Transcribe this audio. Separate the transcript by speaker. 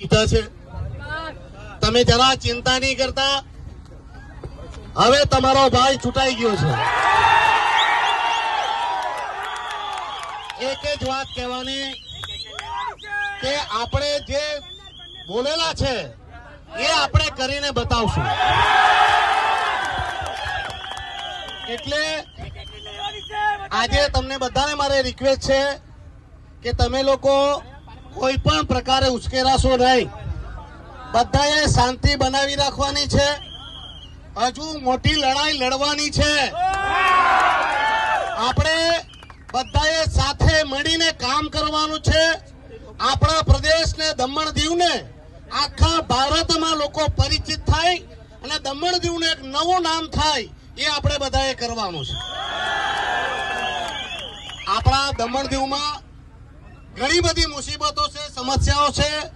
Speaker 1: જીતા છે? તમે જરા ચિંતા નહીં કરતા. હવે તમારો ભાઈ છૂટાઈ ગયો છે. એક જ વાત કહેવાની કે આપણે જે બોલેલા છે, એ આપણે કરીને બતાવશું. એટલે આજે તમને બધાને મારે રિક્વેસ્ટ છે કે તમે લોકો કોઈ પણ પ્રકારે ઉશ્કેરાશો નહીં. બધાએ શાંતિ બનાવી રાખવાની છે. હજુ મોટી લડાઈ લડવાની છે. આપણે બધાએ સાથે મળીને કામ કરવાનું છે. આપણા પ્રદેશને દમણ દીવને આખા ભારતમાં લોકો પરિચિત થાય અને દમણ દીવને એક નવું નામ થાય એ આપણે બધાએ કરવાનું છે. આપણા દમણ દીવમાં ઘણી બધી મુસીબતો છે સમસ્યાઓ છે.